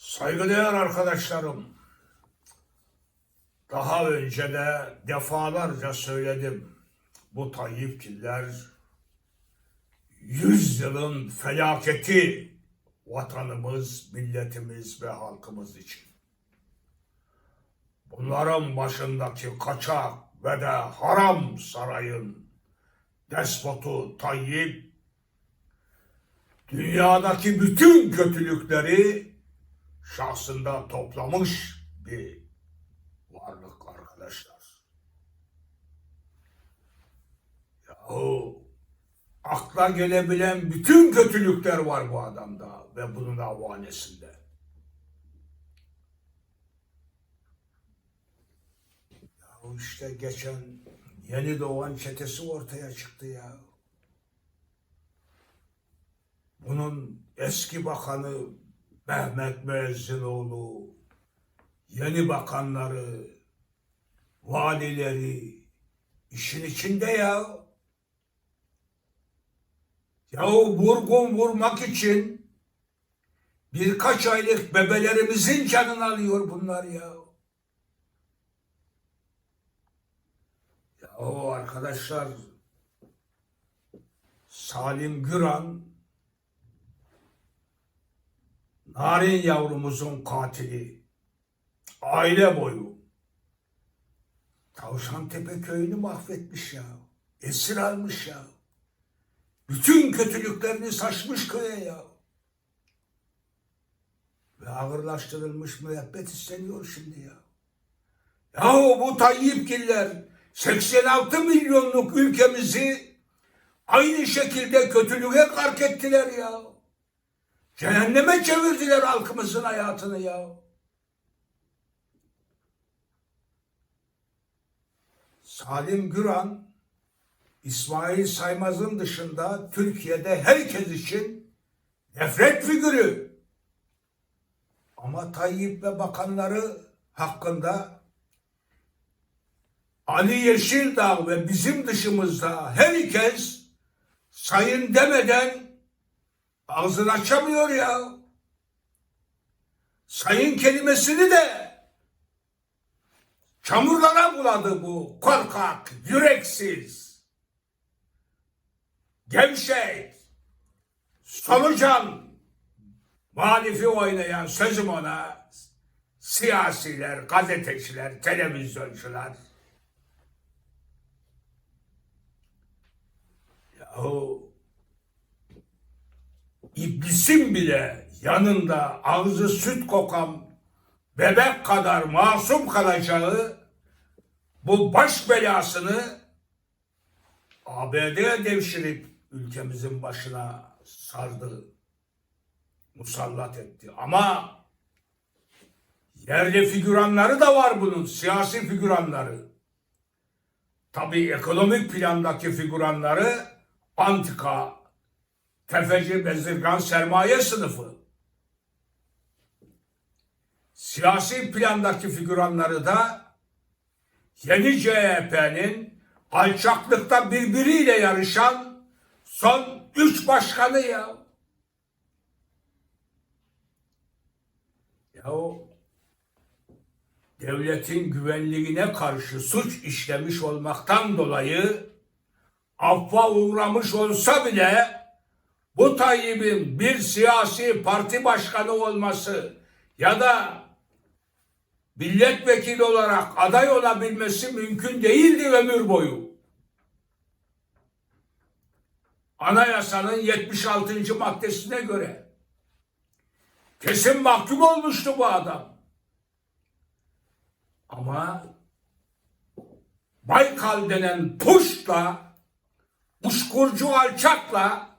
Saygıdeğer arkadaşlarım, daha önce de defalarca söyledim. Bu Tayyipçiler yüzyılın felaketi vatanımız, milletimiz ve halkımız için. Bunların başındaki kaçak ve de haram sarayın despotu Tayyip dünyadaki bütün kötülükleri şahsında toplamış bir varlık arkadaşlar. Yahu akla gelebilen bütün kötülükler var bu adamda ve bunun avanesinde. Yahu işte geçen yeni doğan çetesi ortaya çıktı ya. Bunun eski bakanı Mehmet Müezzinoğlu, yeni bakanları, valileri işin içinde ya. Yahu vurgun vurmak için birkaç aylık bebelerimizin canını alıyor bunlar ya. Yahu arkadaşlar Salim Güran Narin yavrumuzun katili. Aile boyu. Tavşantepe köyünü mahvetmiş ya. Esir almış ya. Bütün kötülüklerini saçmış köye ya. Ve ağırlaştırılmış müebbet isteniyor şimdi ya. Yahu bu Tayyipgiller 86 milyonluk ülkemizi aynı şekilde kötülüğe kark ettiler ya. Cehenneme çevirdiler halkımızın hayatını ya. Salim Güran, İsmail Saymaz'ın dışında Türkiye'de herkes için nefret figürü. Ama Tayyip ve bakanları hakkında Ali Yeşildağ ve bizim dışımızda herkes sayın demeden Ağzını açamıyor ya. Sayın kelimesini de çamurlara buladı bu korkak, yüreksiz, gevşek, solucan, muhalifi oynayan sözüm ona siyasiler, gazeteciler, televizyoncular. Yahu İblisin bile yanında ağzı süt kokan bebek kadar masum kalacağı bu baş belasını ABD devşirip ülkemizin başına sardı, musallat etti. Ama yerli figüranları da var bunun, siyasi figüranları. Tabii ekonomik plandaki figüranları antika, tefeci bezirgan sermaye sınıfı. Siyasi plandaki figüranları da yeni CHP'nin alçaklıkta birbiriyle yarışan son üç başkanı ya. Ya o devletin güvenliğine karşı suç işlemiş olmaktan dolayı affa uğramış olsa bile bu Tayyip'in bir siyasi parti başkanı olması ya da milletvekili olarak aday olabilmesi mümkün değildi ömür boyu. Anayasanın 76. maddesine göre kesin mahkum olmuştu bu adam. Ama Baykal denen puşla, uçkurcu alçakla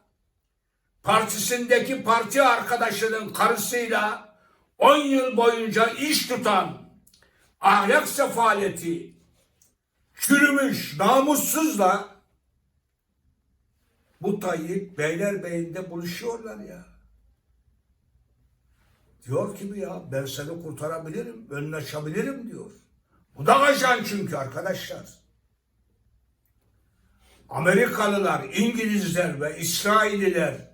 partisindeki parti arkadaşının karısıyla 10 yıl boyunca iş tutan ahlak sefaleti çürümüş namussuzla bu Tayyip Beylerbeyi'nde buluşuyorlar ya. Diyor ki ya ben seni kurtarabilirim, önüne açabilirim diyor. Bu da ajan çünkü arkadaşlar. Amerikalılar, İngilizler ve İsrailliler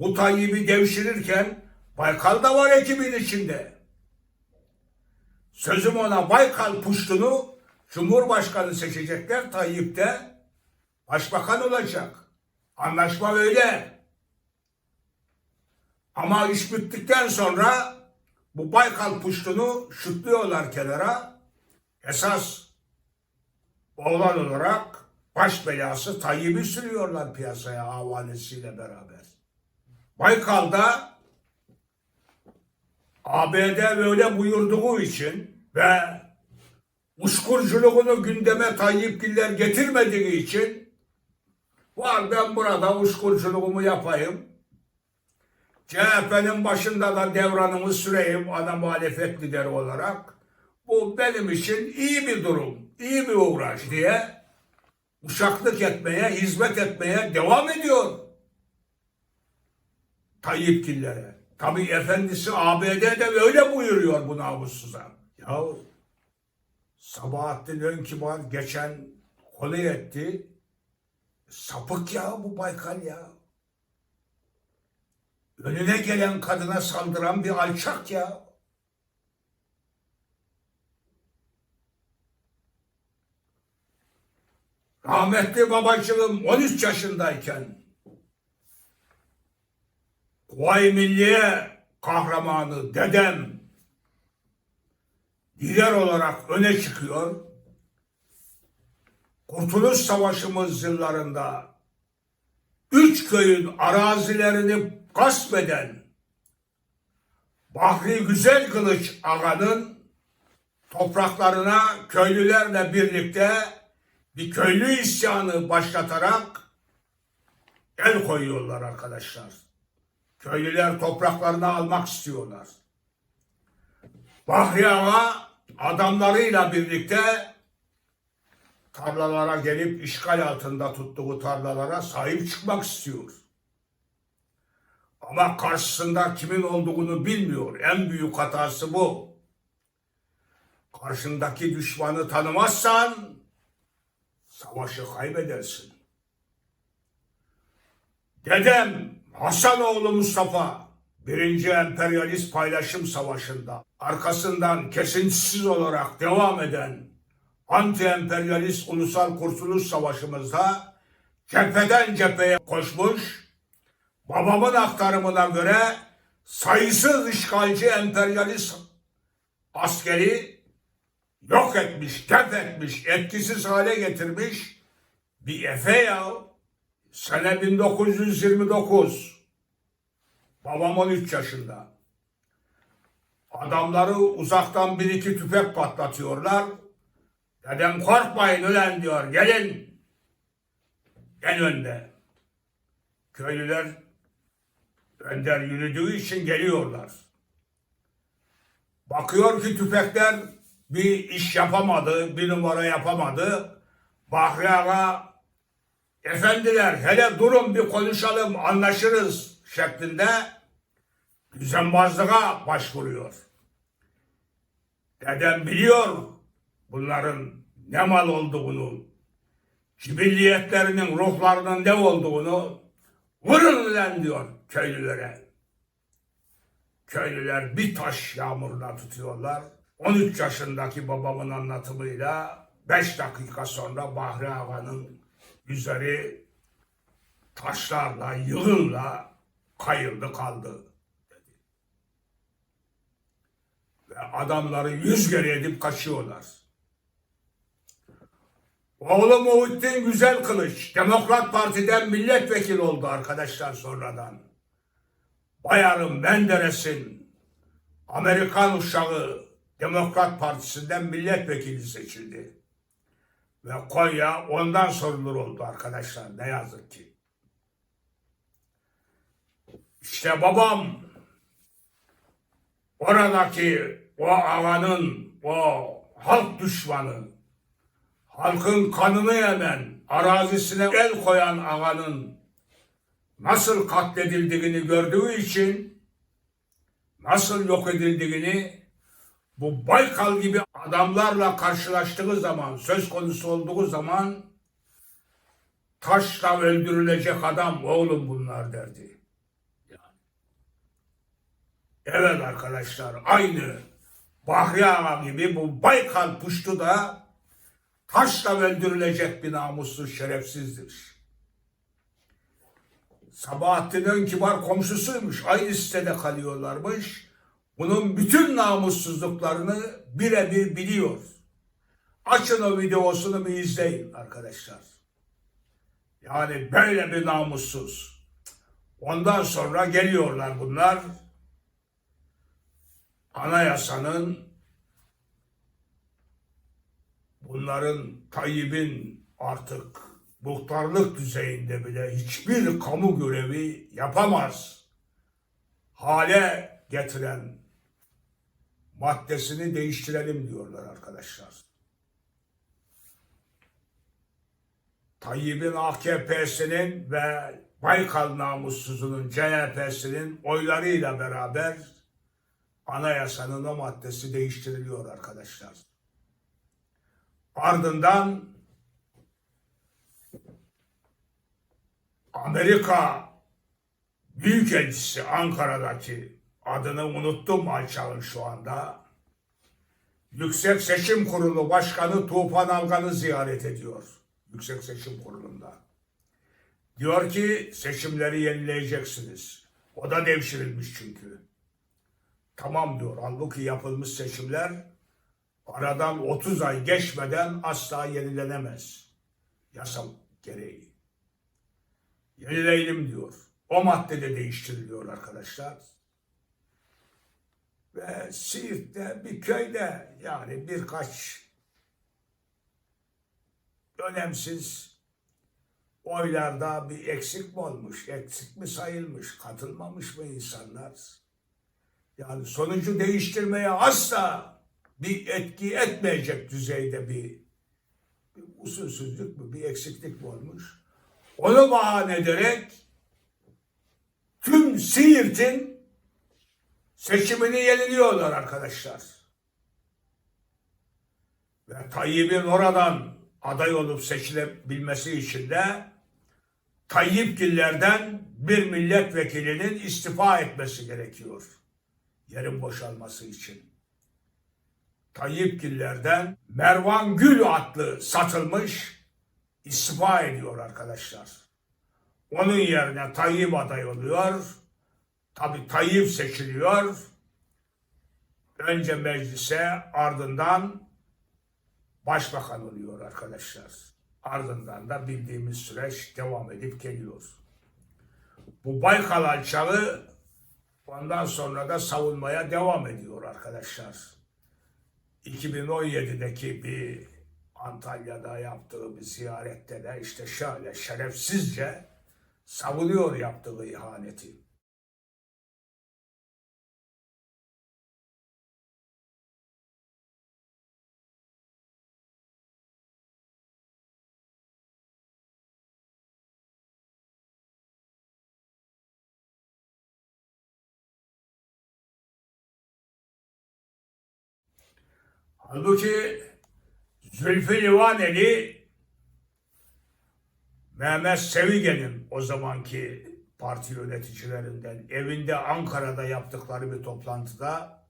bu Tayyip'i devşirirken Baykal da var ekibin içinde. Sözüm ona Baykal puştunu Cumhurbaşkanı seçecekler. Tayyip de başbakan olacak. Anlaşma öyle. Ama iş bittikten sonra bu Baykal puştunu şutluyorlar kenara. Esas oğlan olarak baş belası Tayyip'i sürüyorlar piyasaya havalesiyle beraber. Baykal'da ABD böyle buyurduğu için ve uçkurculuğunu gündeme Tayyipgiller getirmediği için var ben burada uçkurculuğumu yapayım. CHP'nin başında da devranımı süreyim ana muhalefet lideri olarak. Bu benim için iyi bir durum, iyi bir uğraş diye uşaklık etmeye, hizmet etmeye devam ediyor. Tayyipgillere. Tabii efendisi ABD'de öyle buyuruyor bu namussuza. Ya Sabahattin Önkibar geçen konu etti. Sapık ya bu Baykal ya. Önüne gelen kadına saldıran bir alçak ya. Rahmetli babacığım 13 yaşındayken Kuvayi Milliye kahramanı dedem lider olarak öne çıkıyor. Kurtuluş Savaşımız yıllarında üç köyün arazilerini gasp eden Bahri Güzel Kılıç Ağa'nın topraklarına köylülerle birlikte bir köylü isyanı başlatarak el koyuyorlar arkadaşlar. Köylüler topraklarını almak istiyorlar. Bahri Ağa adamlarıyla birlikte tarlalara gelip işgal altında tuttuğu tarlalara sahip çıkmak istiyor. Ama karşısında kimin olduğunu bilmiyor. En büyük hatası bu. Karşındaki düşmanı tanımazsan savaşı kaybedersin. Dedem Hasanoğlu Mustafa birinci emperyalist paylaşım savaşında arkasından kesintisiz olarak devam eden anti-emperyalist ulusal kurtuluş savaşımızda cepheden cepheye koşmuş, babamın aktarımına göre sayısız işgalci emperyalist askeri yok etmiş, def etmiş, etkisiz hale getirmiş bir Efe ya. Sene 1929. Babam 13 yaşında. Adamları uzaktan bir iki tüfek patlatıyorlar. Dedem korkmayın ulan diyor. Gelin. En önde. Köylüler önder yürüdüğü için geliyorlar. Bakıyor ki tüfekler bir iş yapamadı, bir numara yapamadı. Bahri Ağa, efendiler hele durun bir konuşalım, anlaşırız şeklinde düzenbazlığa başvuruyor. Dedem biliyor bunların ne mal olduğunu, cibilliyetlerinin, ruhlarının ne olduğunu vurun lan diyor köylülere. Köylüler bir taş yağmuruna tutuyorlar. 13 yaşındaki babamın anlatımıyla 5 dakika sonra Bahri Ağa'nın üzeri taşlarla, yığınla kayıldı kaldı. Dedi. Ve adamları yüz kere edip kaçıyorlar. Oğlu Muhittin Güzel Kılıç, Demokrat Parti'den milletvekili oldu arkadaşlar sonradan. Bayarım Menderes'in Amerikan uşağı Demokrat Partisi'nden milletvekili seçildi. Ve Konya ondan sorumlu oldu arkadaşlar ne yazık ki. İşte babam oradaki o ağanın, o halk düşmanı, halkın kanını yemen, arazisine el koyan ağanın nasıl katledildiğini gördüğü için nasıl yok edildiğini bu Baykal gibi adamlarla karşılaştığı zaman, söz konusu olduğu zaman taşla öldürülecek adam oğlum bunlar derdi. Yani. Evet arkadaşlar aynı Bahri Ağa gibi bu Baykal puştu da taşla öldürülecek bir namussuz şerefsizdir. Sabahattin Önkibar komşusuymuş. Aynı sitede kalıyorlarmış. Bunun bütün namussuzluklarını birebir biliyor. Açın o videosunu bir izleyin arkadaşlar. Yani böyle bir namussuz. Ondan sonra geliyorlar bunlar. Anayasanın bunların Tayyip'in artık muhtarlık düzeyinde bile hiçbir kamu görevi yapamaz hale getiren maddesini değiştirelim diyorlar arkadaşlar. Tayyip'in AKP'sinin ve Baykal namussuzunun CHP'sinin oylarıyla beraber anayasanın o maddesi değiştiriliyor arkadaşlar. Ardından Amerika Büyükelçisi Ankara'daki adını unuttum alçağın şu anda. Yüksek Seçim Kurulu Başkanı Tufan Algan'ı ziyaret ediyor. Yüksek Seçim Kurulu'nda. Diyor ki seçimleri yenileyeceksiniz. O da devşirilmiş çünkü. Tamam diyor. Halbuki yapılmış seçimler aradan 30 ay geçmeden asla yenilenemez. Yasal gereği. Yenileyelim diyor. O maddede değiştiriliyor arkadaşlar. Ve Siirt'te bir köyde yani birkaç önemsiz oylarda bir eksik mi olmuş, eksik mi sayılmış, katılmamış mı insanlar? Yani sonucu değiştirmeye asla bir etki etmeyecek düzeyde bir, bir usulsüzlük mü, bir eksiklik mi olmuş? Onu bahane ederek tüm Siirt'in seçimini yeniliyorlar arkadaşlar. Ve Tayyip'in oradan aday olup seçilebilmesi için de Tayyipgillerden bir milletvekilinin istifa etmesi gerekiyor. Yerin boşalması için. Tayyipgillerden Mervan Gül adlı satılmış istifa ediyor arkadaşlar. Onun yerine Tayyip aday oluyor. Tabi Tayyip seçiliyor. Önce meclise ardından başbakan oluyor arkadaşlar. Ardından da bildiğimiz süreç devam edip geliyor. Bu Baykal alçağı ondan sonra da savunmaya devam ediyor arkadaşlar. 2017'deki bir Antalya'da yaptığı bir ziyarette de işte şöyle şerefsizce savunuyor yaptığı ihaneti. Halbuki Zülfü Livaneli Mehmet Sevigen'in o zamanki parti yöneticilerinden evinde Ankara'da yaptıkları bir toplantıda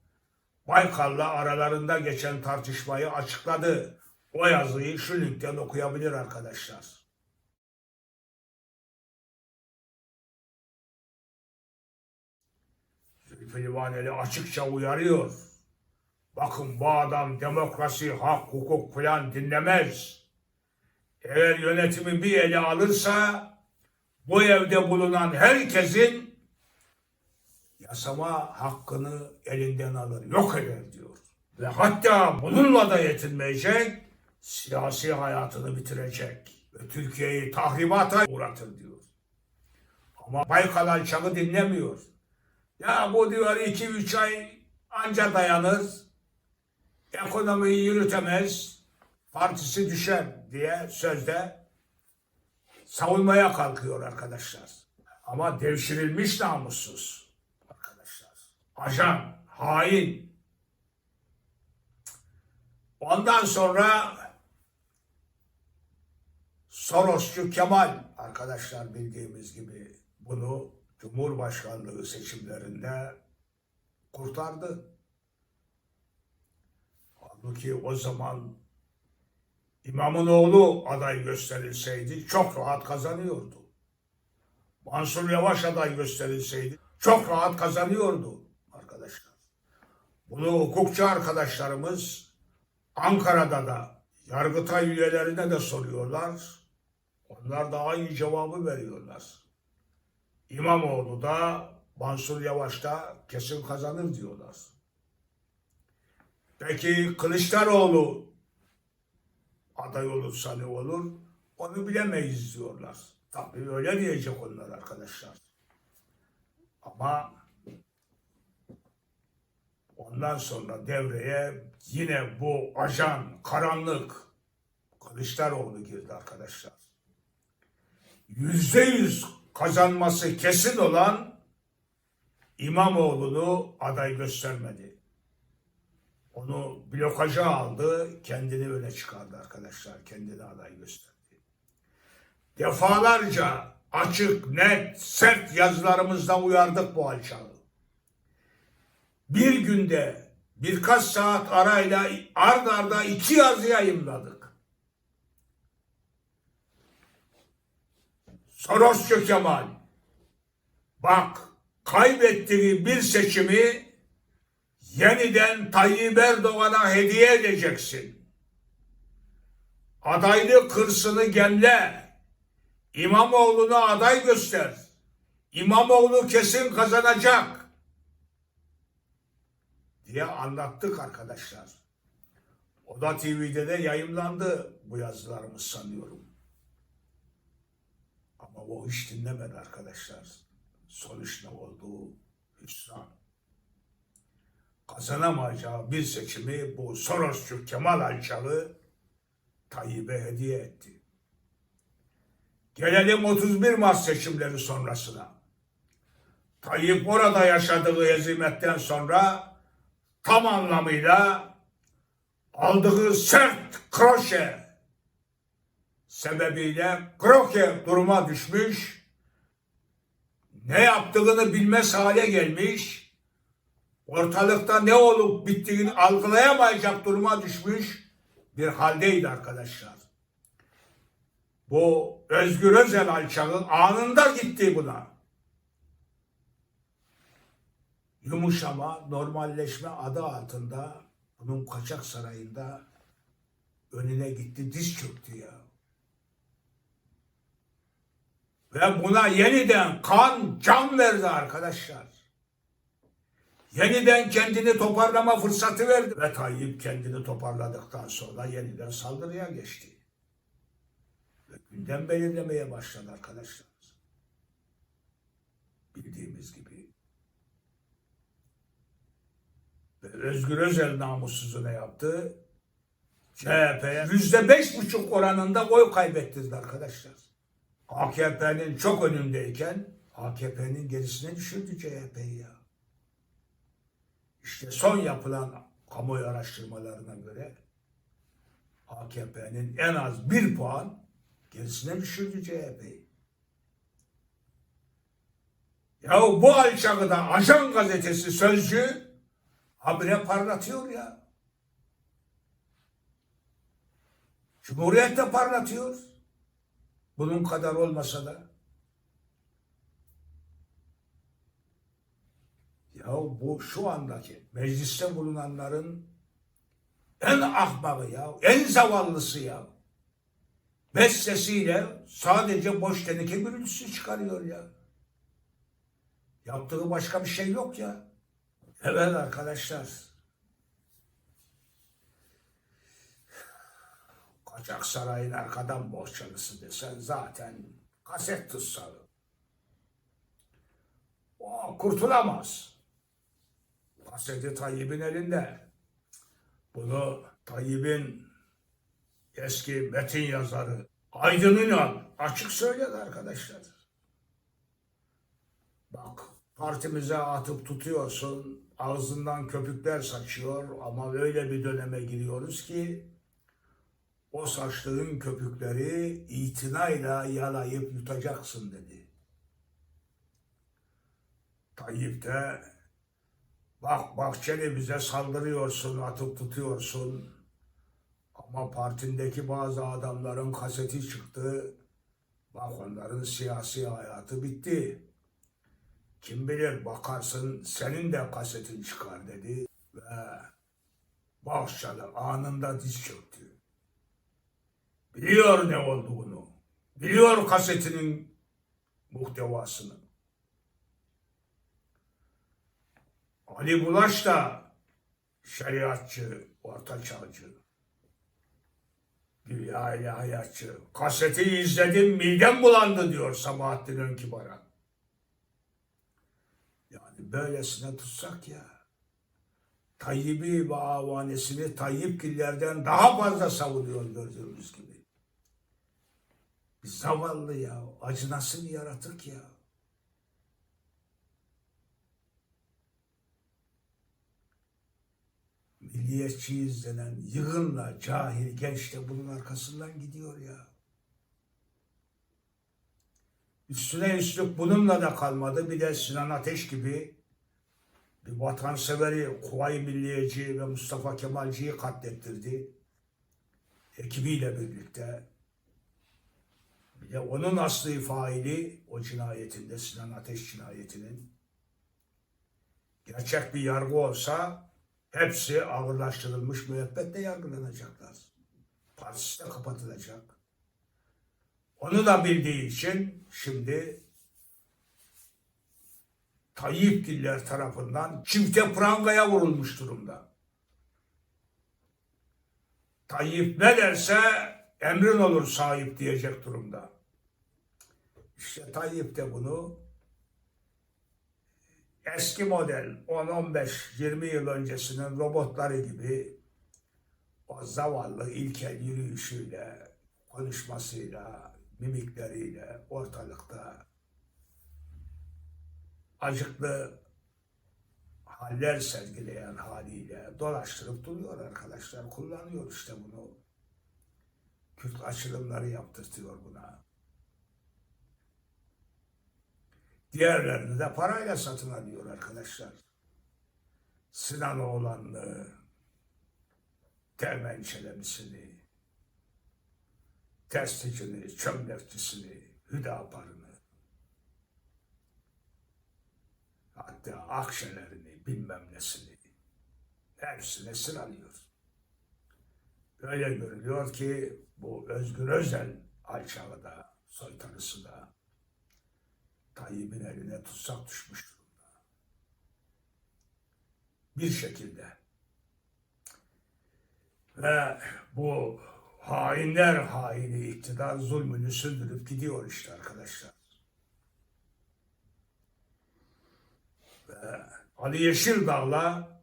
Baykal'la aralarında geçen tartışmayı açıkladı. O yazıyı şu linkten okuyabilir arkadaşlar. Zülfü Livaneli açıkça uyarıyor. Bakın bu adam demokrasi, hak, hukuk falan dinlemez. Eğer yönetimi bir ele alırsa bu evde bulunan herkesin yasama hakkını elinden alır, yok eder diyor. Ve hatta bununla da yetinmeyecek, siyasi hayatını bitirecek ve Türkiye'yi tahribata uğratır diyor. Ama Baykal Alçak'ı dinlemiyor. Ya bu diyor iki üç ay anca dayanır, ekonomiyi yürütemez, partisi düşer diye sözde savunmaya kalkıyor arkadaşlar. Ama devşirilmiş namussuz arkadaşlar. Ajan, hain. Ondan sonra Sorosçu Kemal arkadaşlar bildiğimiz gibi bunu Cumhurbaşkanlığı seçimlerinde kurtardı. Halbuki o zaman İmamın oğlu aday gösterilseydi çok rahat kazanıyordu. Mansur Yavaş aday gösterilseydi çok rahat kazanıyordu arkadaşlar. Bunu hukukçu arkadaşlarımız Ankara'da da Yargıtay üyelerine de soruyorlar. Onlar da aynı cevabı veriyorlar. İmamoğlu da Mansur Yavaş da kesin kazanır diyorlar. Peki Kılıçdaroğlu aday olursa ne olur? Onu bilemeyiz diyorlar. Tabii öyle diyecek onlar arkadaşlar. Ama ondan sonra devreye yine bu ajan, karanlık Kılıçdaroğlu girdi arkadaşlar. Yüzde yüz kazanması kesin olan İmamoğlu'nu aday göstermedi. Onu blokaja aldı, kendini öne çıkardı arkadaşlar. Kendini aday gösterdi. Defalarca açık, net, sert yazılarımızda uyardık bu alçağı. Bir günde birkaç saat arayla ard arda iki yazı yayınladık. Sorosçu Kemal, bak kaybettiği bir seçimi yeniden Tayyip Erdoğan'a hediye edeceksin. Adaylık hırsını gemle. İmamoğlu'na aday göster. İmamoğlu kesin kazanacak. Diye anlattık arkadaşlar. O da TV'de de yayınlandı bu yazılarımız sanıyorum. Ama o hiç dinlemedi arkadaşlar. Sonuç ne oldu? Hüsran kazanamayacağı bir seçimi bu Sorosçu Kemal Alçalı Tayyip'e hediye etti. Gelelim 31 Mart seçimleri sonrasına. Tayyip orada yaşadığı hezimetten sonra tam anlamıyla aldığı sert kroşe sebebiyle kroke duruma düşmüş, ne yaptığını bilmez hale gelmiş, ortalıkta ne olup bittiğini algılayamayacak duruma düşmüş bir haldeydi arkadaşlar. Bu Özgür Özel alçağı anında gitti buna. Yumuşama, normalleşme adı altında bunun kaçak sarayında önüne gitti, diz çöktü ya. Ve buna yeniden kan, can verdi arkadaşlar yeniden kendini toparlama fırsatı verdi. Ve Tayyip kendini toparladıktan sonra yeniden saldırıya geçti. Ve gündem belirlemeye başladı arkadaşlar. Bildiğimiz gibi. Ve Özgür Özel namussuzu yaptı? CHP'ye yüzde beş buçuk oranında oy kaybettirdi arkadaşlar. AKP'nin çok önündeyken AKP'nin gerisine düşürdü CHP'yi ya. İşte son yapılan kamuoyu araştırmalarına göre AKP'nin en az bir puan gerisine düşürdü CHP'yi. Ya bu alçağı da Ajan gazetesi sözcü habire parlatıyor ya. Cumhuriyet'te parlatıyor. Bunun kadar olmasa da. Ya bu şu andaki mecliste bulunanların en ahmakı ya, en zavallısı ya. Bestesiyle sadece boş teneke gürültüsü çıkarıyor ya. Yaptığı başka bir şey yok ya. Evet arkadaşlar. Kaçak Saray'ın arkadan bohçalısı desen zaten kaset tutsalı. O kurtulamaz. Hasreti Tayyip'in elinde. Bunu Tayyip'in eski metin yazarı Aydın Ünal açık söyledi arkadaşlar. Bak partimize atıp tutuyorsun, ağzından köpükler saçıyor ama öyle bir döneme giriyoruz ki o saçtığın köpükleri itinayla yalayıp yutacaksın." dedi. Tayyip de. Bak Bahçeli bize saldırıyorsun, atıp tutuyorsun. Ama partindeki bazı adamların kaseti çıktı. Bak onların siyasi hayatı bitti. Kim bilir bakarsın senin de kasetin çıkar dedi. Ve Bahçeli anında diz çöktü. Biliyor ne olduğunu. Biliyor kasetinin muhtevasını. Ali Bulaş da şeriatçı, ortaçağcı. Dünya ilahiyatçı. Kaseti izledim midem bulandı diyor Sabahattin Önkibar'a. Yani böylesine tutsak ya. Tayyip'i ve avanesini Tayyipgillerden daha fazla savunuyor gördüğümüz gibi. Zavallı ya, acınası bir yaratık ya. Milliyetçiyiz denen yığınla cahil genç de bunun arkasından gidiyor ya. Üstüne üstlük bununla da kalmadı. Bir de Sinan Ateş gibi bir vatanseveri, Kuvayi Milliyeci ve Mustafa Kemalci'yi katlettirdi. Ekibiyle birlikte. Bir de onun asli faili o cinayetinde, Sinan Ateş cinayetinin. Gerçek bir yargı olsa hepsi ağırlaştırılmış müebbetle yargılanacaklar. Partisi de kapatılacak. Onu da bildiği için şimdi Tayyipgiller tarafından çifte prangaya vurulmuş durumda. Tayyip ne derse emrin olur sahip diyecek durumda. İşte Tayyip de bunu eski model 10, 15, 20 yıl öncesinin robotları gibi o zavallı ilkel yürüyüşüyle, konuşmasıyla, mimikleriyle ortalıkta acıklı haller sergileyen haliyle dolaştırıp duruyor arkadaşlar. Kullanıyor işte bunu. Kürt açılımları yaptırtıyor buna. Diğerlerini de parayla satın alıyor arkadaşlar. Sinan Oğlanlı, Teğmen Çelebi'sini, Testicini, Çömlekçisini, Hüdapar'ını, hatta Akşener'ini, bilmem nesini, hepsini sıralıyor. Öyle görülüyor ki bu Özgür Özel alçağı da, soytarısı da Tayyip'in eline tutsak düşmüş durumda. Bir şekilde. Ve bu hainler haini iktidar zulmünü sürdürüp gidiyor işte arkadaşlar. Ve Ali Yeşildağ'la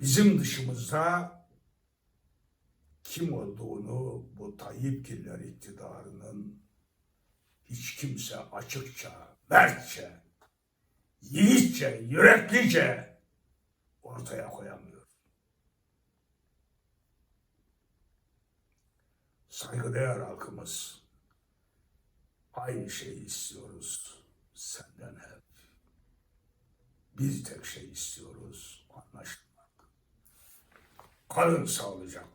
bizim dışımızda kim olduğunu bu Tayyipgiller iktidarının hiç kimse açıkça, mertçe, yiğitçe, yüreklice ortaya koyamıyor. Saygıdeğer halkımız aynı şeyi istiyoruz senden hep. Bir tek şey istiyoruz anlaşmak. Kalın sağlıcakla.